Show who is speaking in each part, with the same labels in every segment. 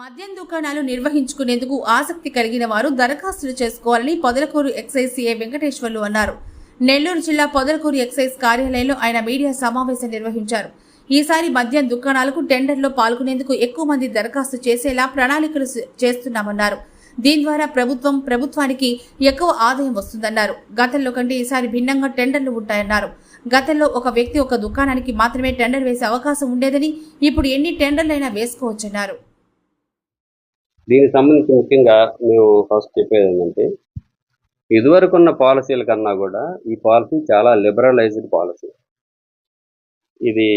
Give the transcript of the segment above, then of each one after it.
Speaker 1: మద్యం దుకాణాలు నిర్వహించుకునేందుకు ఆసక్తి కలిగిన వారు దరఖాస్తులు చేసుకోవాలని పొదలకూరు ఎక్సైజ్ సీఏ వెంకటేశ్వర్లు అన్నారు. నెల్లూరు జిల్లా పొదలకూరు ఎక్సైజ్ కార్యాలయంలో ఆయన మీడియా సమావేశం నిర్వహించారు. ఈసారి మద్యం దుకాణాలకు టెండర్లో పాల్గొనేందుకు ఎక్కువ మంది దరఖాస్తు చేసేలా ప్రణాళికలు చేస్తున్నామన్నారు. దీని ద్వారా ప్రభుత్వం ప్రభుత్వానికి ఎక్కువ ఆదాయం వస్తుందన్నారు. గతంలో కంటే ఈసారి భిన్నంగా టెండర్లు ఉంటాయన్నారు. గతంలో ఒక వ్యక్తి ఒక దుకాణానికి మాత్రమే టెండర్ వేసే అవకాశం ఉండేదని ఇప్పుడు ఎన్ని టెండర్లైనా వేసుకోవచ్చన్నారు.
Speaker 2: దీనికి సంబంధించి ముఖ్యంగా మేము ఫస్ట్ చెప్పేది ఏంటంటే ఇదివరకు ఉన్న పాలసీల కన్నా కూడా ఈ పాలసీ చాలా లిబరలైజ్డ్ పాలసీ. ఇది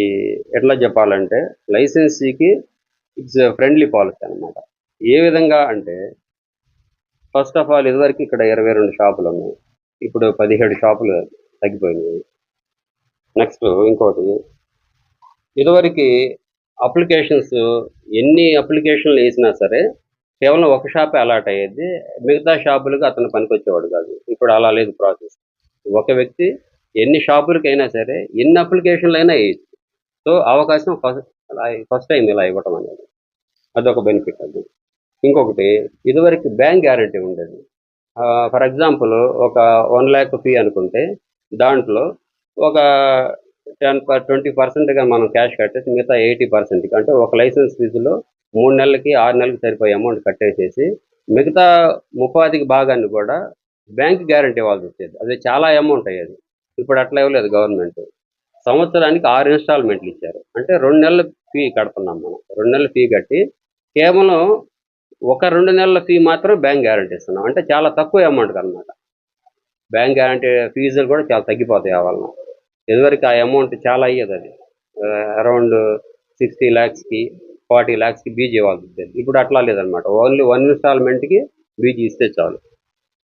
Speaker 2: ఎట్లా చెప్పాలంటే లైసెన్సీకి ఇట్స్ ఫ్రెండ్లీ పాలసీ అన్నమాట. ఏ విధంగా అంటే ఫస్ట్ ఆఫ్ ఆల్ ఇదివరకు ఇక్కడ ఇరవై రెండు షాపులు ఉన్నాయి. ఇప్పుడు పదిహేడు షాపులు తగ్గిపోయినాయి. నెక్స్ట్ ఇంకోటి ఇదివరకు అప్లికేషన్స్ ఎన్ని అప్లికేషన్లు వేసినా సరే కేవలం ఒక షాపే అలాట్ అయ్యేది. మిగతా షాపులకు అతను పనికొచ్చేవాడు కాదు. ఇప్పుడు అలా లేదు ప్రాసెస్. ఒక వ్యక్తి ఎన్ని షాపులకైనా సరే ఎన్ని అప్లికేషన్లు అయినా వేయచ్చు. సో అవకాశం ఫస్ట్ ఫస్ట్ టైం ఇలా ఇవ్వటం అనేది. అదొక బెనిఫిట్ అది. ఇంకొకటి ఇదివరకు బ్యాంక్ గ్యారంటీ ఉండేది. ఫర్ ఎగ్జాంపుల్ ఒక వన్ ల్యాక్ ఫీ అనుకుంటే దాంట్లో ఒక టెన్ ట్వంటీ పర్సెంట్గా మనం క్యాష్ కట్టేసి మిగతా ఎయిటీ పర్సెంట్కి అంటే ఒక లైసెన్స్ ఫీజులో మూడు నెలలకి ఆరు నెలలకి సరిపోయే అమౌంట్ కట్టేసేసి మిగతా ముపాధికి భాగాన్ని కూడా బ్యాంక్ గ్యారంటీ ఇవ్వాల్సి వచ్చేది. అది చాలా అమౌంట్ అయ్యేది. ఇప్పుడు అట్లా ఇవ్వలేదు గవర్నమెంట్ సంవత్సరానికి ఆరు ఇన్స్టాల్మెంట్లు ఇచ్చారు. అంటే రెండు నెలల ఫీ కడుతున్నాం మనం. రెండు నెలల ఫీ కట్టి కేవలం ఒక రెండు నెలల ఫీ మాత్రం బ్యాంక్ గ్యారంటీ ఇస్తున్నాం. అంటే చాలా తక్కువ అమౌంట్ అనమాట బ్యాంక్ గ్యారంటీ ఫీజులు కూడా చాలా తగ్గిపోతాయి ఆ వలన. ఇదివరకు ఆ అమౌంట్ చాలా అయ్యేది అది. అరౌండ్ సిక్స్టీ ల్యాక్స్కి ఫార్టీ ల్యాక్స్కి బీజీ ఇవ్వాల్సి వచ్చేది ఇప్పుడు అట్లా లేదనమాట ఓన్లీ వన్ ఇన్స్టాల్మెంట్కి బీజీ ఇస్తే చాలు.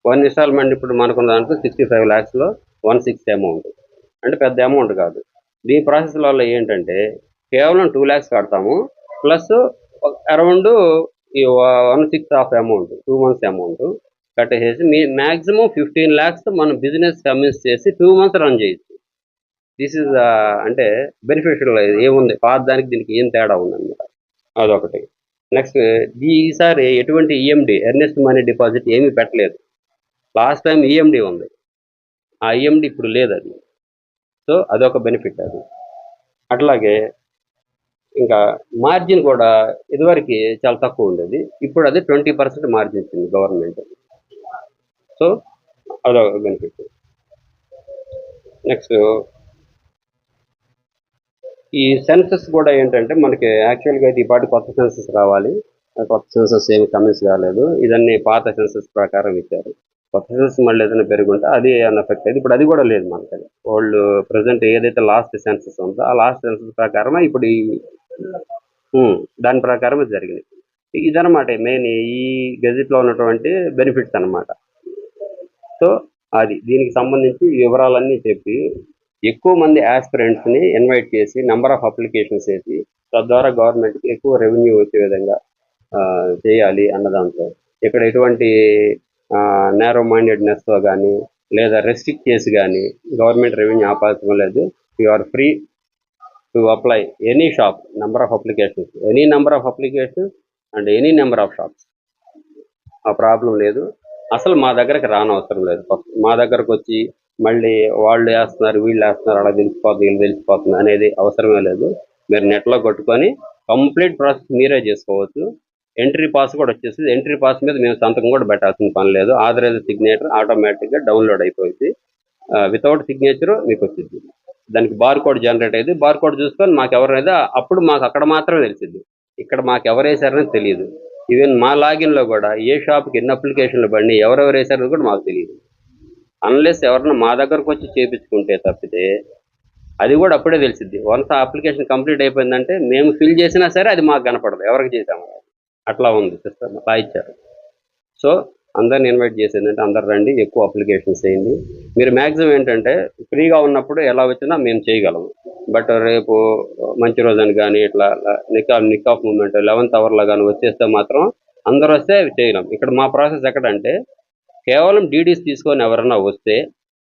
Speaker 2: వన్ ఇన్స్టాల్మెంట్ ఇప్పుడు మనకున్న దాంట్లో సిక్స్టీ ఫైవ్ ల్యాక్స్లో వన్ సిక్స్ అమౌంట్ అంటే పెద్ద అమౌంట్ కాదు. దీని ప్రాసెస్ వల్ల ఏంటంటే కేవలం టూ ల్యాక్స్ కడతాము. ప్లస్ అరౌండ్ ఈ one six of amount two months amount కట్టేసేసి మీ మ్యాక్సిమం ఫిఫ్టీన్ ల్యాక్స్ మనం బిజినెస్ కమిన్స్ చేసి టూ మంత్స్ రన్ చేయొచ్చు. దిస్ ఇస్ uh, అంటే బెనిఫిషియల్ ఏముంది? పాత దానికి దీనికి ఏం తేడా ఉందన్నమాట? అదొకటి. నెక్స్ట్ ఈసారి ఎటువంటి ఈఎండి ఎర్నెస్ట్ మనీ డిపాజిట్ ఏమీ పెట్టలేదు. లాస్ట్ టైం ఈఎండి ఉంది. ఆ ఈఎండి ఇప్పుడు లేదు అది సో అదొక బెనిఫిట్ అది. అట్లాగే ఇంకా మార్జిన్ కూడా ఇదివరకు చాలా తక్కువ ఉండేది. ఇప్పుడు అది ట్వంటీ పర్సెంట్ మార్జిన్ ఇచ్చింది గవర్నమెంట్. సో అదొక బెనిఫిట్. నెక్స్ట్ ఈ సెన్సెస్ కూడా ఏంటంటే మనకి యాక్చువల్గా అయితే ఈపాటి పాటి కొత్త సెన్సెస్ రావాలి. కొత్త సెన్సెస్ ఏమి కమిన్స్ కాలేదు. ఇదన్నీ పాత సెన్సెస్ ప్రకారం ఇచ్చారు. కొత్త సెన్సెస్ మళ్ళీ ఏదైనా పెరుగుంటే అది ఏమైనా ఎఫెక్ట్ అయింది ఇప్పుడు అది కూడా లేదు మనకి. ఓల్డ్ ప్రజెంట్ ఏదైతే లాస్ట్ సెన్సెస్ ఉందో ఆ లాస్ట్ సెన్సెస్ ప్రకారమే ఇప్పుడు ఈ దాని ప్రకారం ఇది జరిగింది. ఇదనమాట మెయిన్ ఈ గెజిట్లో ఉన్నటువంటి బెనిఫిట్స్ అన్నమాట. సో అది దీనికి సంబంధించి వివరాలన్నీ చెప్పి ఎక్కువ మంది aspirants ని ఇన్వైట్ చేసి నెంబర్ ఆఫ్ అప్లికేషన్స్ వేసి తద్వారా గవర్నమెంట్కి ఎక్కువ రెవెన్యూ వచ్చే విధంగా చేయాలి అన్న దాంట్లో ఇక్కడ ఎటువంటి నేరో మైండెడ్నెస్తో కానీ లేదా రెస్ట్రిక్ట్ చేసి కానీ గవర్నమెంట్ రెవెన్యూ ఆపాల్సిన లేదు you are free to apply any shop number of applications any number of applications and any number of shops ఆ ప్రాబ్లం లేదు. అసలు మా దగ్గరకు రానవసరం లేదు. మా దగ్గరకు వచ్చి మళ్ళీ వాళ్ళు వేస్తున్నారు వీళ్ళు వేస్తున్నారు అలా తెలిసిపోతుంది వీళ్ళు తెలిసిపోతుంది అనేది అవసరమే లేదు. మీరు నెట్లో కొట్టుకొని కంప్లీట్ ప్రాసెస్ మీరే చేసుకోవచ్చు. ఎంట్రీ పాస్ కూడా వచ్చేస్తుంది. ఎంట్రీ పాస్ మీద మేము సంతకం కూడా పెట్టాల్సిన పని లేదు. ఆథరైజ్ సిగ్నేచర్ ఆటోమేటిక్గా డౌన్లోడ్ అయిపోయింది. వితౌట్ సిగ్నేచర్ మీకు వచ్చింది. దానికి బార్ కోడ్ జనరేట్ అయ్యింది. బార్ కోడ్ చూసుకొని మాకు ఎవరైనా అప్పుడు మాకు అక్కడ మాత్రమే తెలిసింది. ఇక్కడ మాకు ఎవరు వేశారని తెలియదు. ఈవెన్ మా లాగిన్లో కూడా ఏ షాప్కి ఎన్ని అప్లికేషన్లు పడి ఎవరెవరు వేశారని కూడా మాకు తెలియదు. అన్లెస్ ఎవరన్నా మా దగ్గరకు వచ్చి చేయించుకుంటే తప్పితే అది కూడా అప్పుడే తెలిసిద్ది. వన్స్ అప్లికేషన్ కంప్లీట్ అయిపోయిందంటే మేము ఫిల్ చేసినా సరే అది మాకు కనపడదు. ఎవరికి చేసాము అట్లా ఉంది సిస్టమ్ అలా ఇచ్చారు. సో అందరిని ఇన్వైట్ చేసేది అందరు రండి ఎక్కువ అప్లికేషన్స్ చేయండి. మీరు మ్యాక్సిమం ఏంటంటే ఫ్రీగా ఉన్నప్పుడు ఎలా వచ్చినా మేము చేయగలము. బట్ రేపు మంచి రోజని కానీ ఇట్లా నికా నిక్ ఆఫ్ మూమెంట్ లెవెన్త్ అవర్లో కానీ వచ్చేస్తే మాత్రం అందరూ వస్తే చేయలేం. ఇక్కడ మా ప్రాసెస్ ఎక్కడంటే కేవలం డీడీస్ తీసుకొని ఎవరైనా వస్తే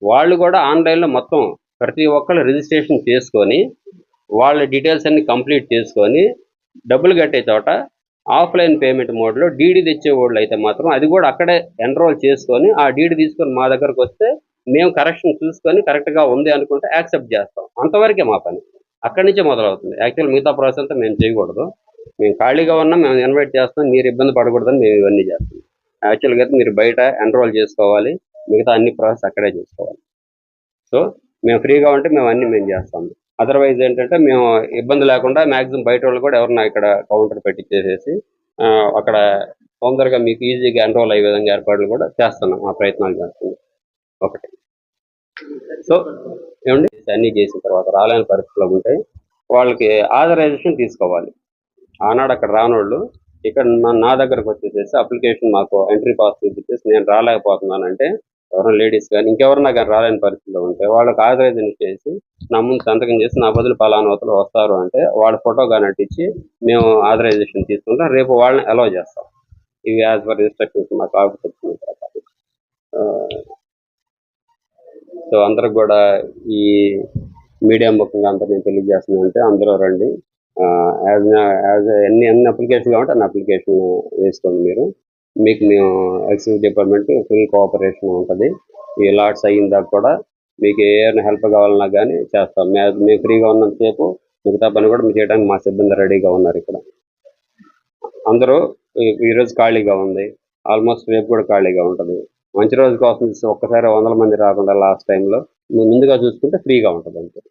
Speaker 2: వాళ్ళు కూడా ఆన్లైన్లో మొత్తం ప్రతి ఒక్కళ్ళు రిజిస్ట్రేషన్ చేసుకొని వాళ్ళ డీటెయిల్స్ అన్ని కంప్లీట్ చేసుకొని డబ్బులు కట్టే చోట ఆఫ్లైన్ పేమెంట్ మోడ్లో డీడీ తెచ్చే వాళ్ళు అయితే మాత్రం అది కూడా అక్కడే ఎన్రోల్ చేసుకొని ఆ డీడీ తీసుకొని మా దగ్గరకు వస్తే మేము కరెక్షన్ చూసుకొని కరెక్ట్గా ఉంది అనుకుంటే యాక్సెప్ట్ చేస్తాం. అంతవరకే మా పని. అక్కడి నుంచే మొదలవుతుంది. యాక్చువల్ మిగతా ప్రాసెస్ అంతా మేము చేయకూడదు. మేము ఖాళీగా ఉన్నాం మేము ఇన్వైట్ చేస్తాం మీరు ఇబ్బంది పడకూడదని మేము ఇవన్నీ చేస్తాం యాక్చువల్గా అయితే మీరు బయట ఎన్రోల్ చేసుకోవాలి. మిగతా అన్ని ప్రాసెస్ అక్కడే చేసుకోవాలి. సో మేము ఫ్రీగా ఉంటే మేము అన్ని మేము చేస్తాం. అదర్వైజ్ ఏంటంటే మేము ఇబ్బంది లేకుండా మ్యాక్సిమం బయట వాళ్ళు కూడా ఎవరన్నా ఇక్కడ కౌంటర్ పెట్టి చేసేసి అక్కడ తొందరగా మీకు ఈజీగా ఎన్రోల్ అయ్యే విధంగా ఏర్పాట్లు కూడా చేస్తున్నాం. ఆ ప్రయత్నాలు చేస్తున్నాం. ఒకటి. సో ఏమండి? అన్నీ చేసిన తర్వాత రాలేని పరిస్థితులు ఉంటే వాళ్ళకి ఆథరైజేషన్ తీసుకోవాలి. ఆనాడు అక్కడ రానోళ్ళు ఇక్కడ నా- నా దగ్గరకు వచ్చేసేసి అప్లికేషన్ మాకు ఎంట్రీ పాస్ చూపించేసి నేను రాలేకపోతున్నానంటే ఎవరైనా లేడీస్ కానీ ఇంకెవరన్నా కానీ రాలేని పరిస్థితిలో ఉంటే వాళ్ళకి ఆథరైజేషన్ చేసి నా ముందు సంతకం చేసి నా బదులు పలానవతలు వస్తారు అంటే వాళ్ళ ఫోటో కానీ అంటించి మేము ఆథరైజేషన్ తీసుకుంటాం. రేపు వాళ్ళని అలౌ చేస్తాం. ఇవి యాజ్ పర్ ఇన్స్ట్రక్షన్స్ మాకు ఆఫీస్ సో అందరికి కూడా ఈ మీడియా ముఖంగా అంతా నేను తెలియజేస్తున్నాను అంటే అందరూ రండి. యాజ్ యాజ్ ఎన్ని ఎన్ని అప్లికేషన్లు కావాలంటే అన్ని అప్లికేషన్ వేసుకోండి మీరు. మీకు మేము ఎక్సైజ్ డిపార్ట్మెంట్ ఫుల్ కోఆపరేషన్ ఉంటుంది. ఈ లాట్స్ అయిన దాకా కూడా మీకు ఏ హెల్ప్ కావాలన్నా కానీ చేస్తాం. మేము ఫ్రీగా ఉన్నంతసేపు మిగతా పని కూడా మీరు చేయడానికి మా సిబ్బంది రెడీగా ఉన్నారు ఇక్కడ. అందరూ ఈ- రోజు ఖాళీగా ఉంది. ఆల్మోస్ట్ రేపు కూడా ఖాళీగా ఉంటుంది. మంచి రోజు కోసం ఒక్కసారి వందల మంది రాకుండా లాస్ట్ టైంలో ముందుగా చూసుకుంటే ఫ్రీగా ఉంటుంది అంతే.